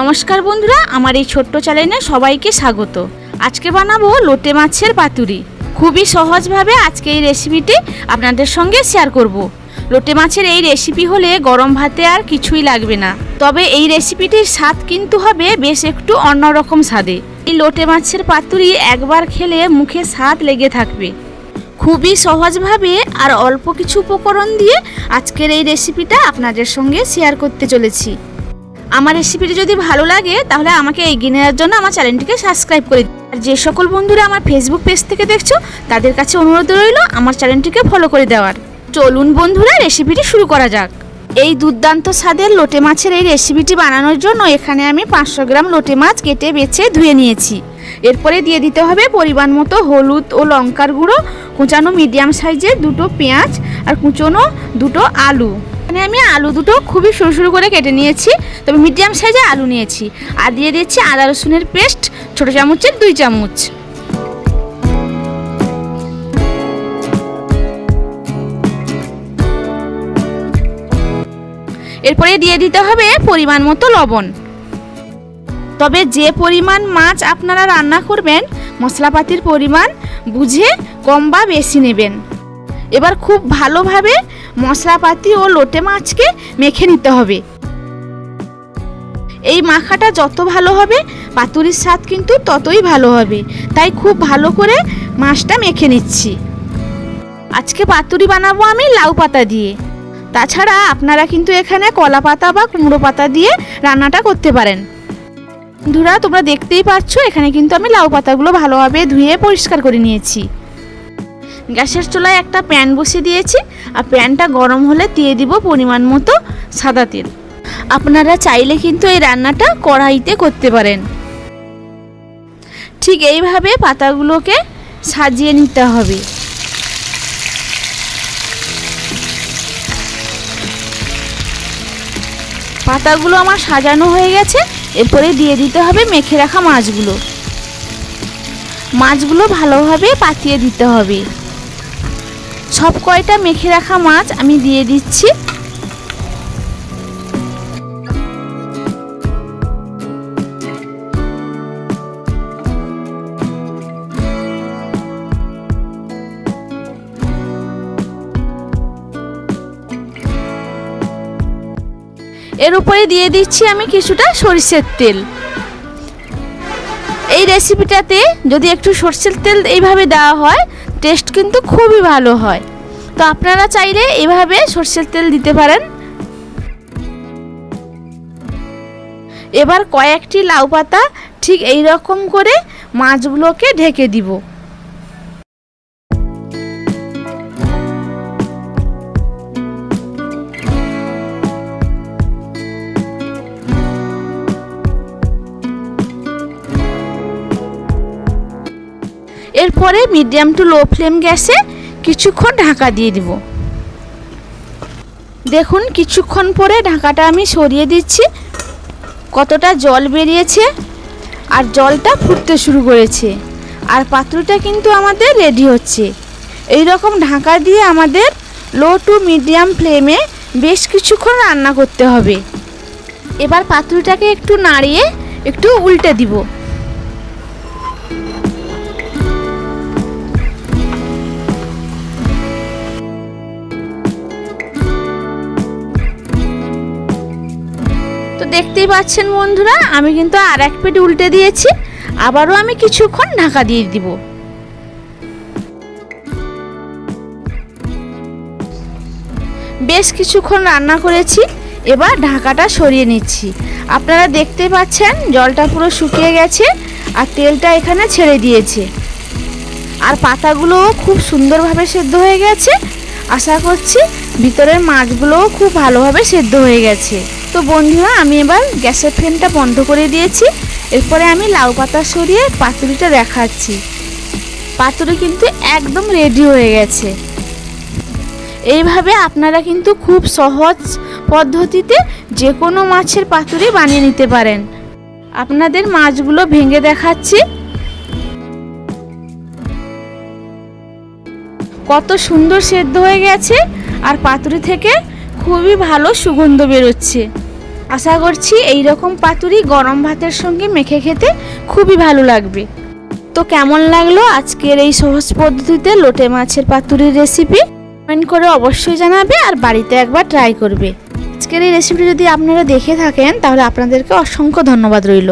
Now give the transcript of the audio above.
নমস্কার বন্ধুরা, আমার এই ছোট্ট চ্যানেলে সবাইকে স্বাগত। আজকে বানাবো লোটে মাছের পাতুরি। খুবই সহজভাবে আজকে এই রেসিপিটি আপনাদের সঙ্গে শেয়ার করব। লোটে মাছের এই রেসিপি হলে গরম ভাতে আর কিছুই লাগবে না। তবে এই রেসিপিটির স্বাদ কিন্তু হবে বেশ একটু অন্যরকম স্বাদে। এই লোটে মাছের পাতুরি একবার খেলে মুখে স্বাদ লেগে থাকবে। খুবই সহজভাবে আর অল্প কিছু উপকরণ দিয়ে আজকের এই রেসিপিটা আপনাদের সঙ্গে শেয়ার করতে চলেছি। আমার রেসিপিটি যদি ভালো লাগে, তাহলে আমাকে এগিয়ে নেওয়ার জন্য আমার চ্যানেলটিকে সাবস্ক্রাইব করে। আর যে সকল বন্ধুরা আমার ফেসবুক পেজ থেকে দেখছ, তাদের কাছে অনুরোধ রইল আমার চ্যানেলটিকে ফলো করে দেওয়ার। চলুন বন্ধুরা রেসিপিটি শুরু করা যাক। এই দুর্দান্ত স্বাদের লোটে মাছের এই রেসিপিটি বানানোর জন্য এখানে আমি পাঁচশো গ্রাম লোটে মাছ কেটে, বেছে, ধুয়ে নিয়েছি। এরপরে দিয়ে দিতে হবে পরিমাণ মতো হলুদ ও লঙ্কার গুঁড়ো, কুচানো মিডিয়াম সাইজের দুটো পেঁয়াজ আর কুচোনো দুটো আলু। এখানে আমি আলু দুটো খুবই সরু সরু করে কেটে নিয়েছি, তবে মিডিয়াম সাইজে আলু নিয়েছি। আর দিয়ে দিচ্ছি আদা, রসুনের পেস্ট, ছোটো চামচের দুই চামচ। এরপরে দিয়ে দিতে হবে পরিমাণ মতো লবণ। তবে যে পরিমাণ মাছ আপনারা রান্না করবেন, মশলাপাতির পরিমাণ বুঝে কম বা বেশি নেবেন। এবার খুব ভালোভাবে মশলাপাতি ও লোটে মাছকে মেখে নিতে হবে। এই মাখাটা যত ভালো হবে, পাতুরির স্বাদ কিন্তু ততই ভালো হবে। তাই খুব ভালো করে মাছটা মেখে নিচ্ছি। আজকে পাতুরি বানাবো আমি লাউ পাতা দিয়ে। তাছাড়া আপনারা কিন্তু এখানে কলা পাতা বা কুমড়ো পাতা দিয়ে রান্নাটা করতে পারেন। বন্ধুরা, তোমরা দেখতেই পাচ্ছ, এখানে কিন্তু আমি লাউ পাতাগুলো ভালোভাবে ধুয়ে পরিষ্কার করে নিয়েছি। গ্যাসের চুলায় একটা প্যান বসিয়ে দিয়েছি আর প্যানটা গরম হলে দিয়ে দিব পরিমাণ মতো সাদা তেল। আপনারা চাইলে কিন্তু এই রান্নাটা কড়াইতে করতে পারেন। ঠিক এইভাবে পাতাগুলোকে সাজিয়ে নিতে হবে। পাতাগুলো আমার সাজানো হয়ে গেছে, এরপরে দিয়ে দিতে হবে মেখে রাখা মাছগুলো। মাছগুলো ভালোভাবে পাতিয়ে দিতে হবে। সব কয়টা মেখে রাখা মাছ আমি দিয়ে দিচ্ছি। এর উপরে দিয়ে দিচ্ছি আমি কিছুটা সরিষের তেল। এই রেসিপিটাতে যদি একটু সরষের তেল এইভাবে দেওয়া হয় টেস্ট কিন্তু খুবই ভালো হয়। তো আপনারা চাইলে এভাবে সর্ষের তেল দিতে পারেন। এবার কয়েকটি লাউ পাতা ঠিক এই রকম করে মাছগুলোকে ঢেকে দিব। এরপরে মিডিয়াম টু লো ফ্লেম গ্যাসে কিছুক্ষণ ঢাকা দিয়ে দিব। দেখুন, কিছুক্ষণ পরে ঢাকাটা আমি সরিয়ে দিচ্ছি। কতটা জল বেরিয়েছে আর জলটা ফুটতে শুরু করেছে। আর পাত্রটা কিন্তু আমাদের রেডি হচ্ছে। এই রকম ঢাকা দিয়ে আমাদের লো টু মিডিয়াম ফ্লেমে বেশ কিছুক্ষণ রান্না করতে হবে। এবার পাত্রটাকে একটু নাড়িয়ে একটু উল্টে দিব। দেখতেই পাচ্ছেন বন্ধুরা, আমি কিন্তু আর এক পেট উল্টে দিয়েছি, আবারও আমি কিছুক্ষণ ঢাকা দিয়ে দিব। বেশ কিছুক্ষণ রান্না করেছি, এবার ঢাকাটা সরিয়ে নিচ্ছি। আপনারা দেখতে পাচ্ছেন, জলটা পুরো শুকিয়ে গেছে, আর তেলটা এখানে ছেড়ে দিয়েছে। আর পাতাগুলোও খুব সুন্দরভাবে সেদ্ধ হয়ে গেছে, আশা করছি ভিতরের মাছগুলোও খুব ভালোভাবে সেদ্ধ হয়ে গেছে। তো বন্ধুরা, আমি এবার গ্যাসের ফ্লেমটা বন্ধ করে দিয়েছি। এরপরে আমি লাউ পাতা সরিয়ে পাতুরিটা দেখাচ্ছি। পাতুরি কিন্তু একদম রেডি হয়ে গেছে। এইভাবে আপনারা কিন্তু খুব সহজ পদ্ধতিতে যে কোনো মাছের পাতুরি বানিয়ে নিতে পারেন। আপনাদের মাছগুলো ভেঙে দেখাচ্ছি। কত সুন্দর সেদ্ধ হয়ে গেছে। আর পাতুরি থেকে খুবই ভালো সুগন্ধ বেরোচ্ছে। আশা করছি এই রকম পাতুরি গরম ভাতের সঙ্গে মেখে খেতে খুবই ভালো লাগবে। তো কেমন লাগল আজকের এই সহজ পদ্ধতিতে লোটে মাছের পাতুরির রেসিপি কমেন্ট করে অবশ্যই জানাবে আর বাড়িতে একবার ট্রাই করবে। আজকের এই রেসিপিটি যদি আপনারা দেখে থাকেন, তাহলে আপনাদেরকে অসংখ্য ধন্যবাদ রইল।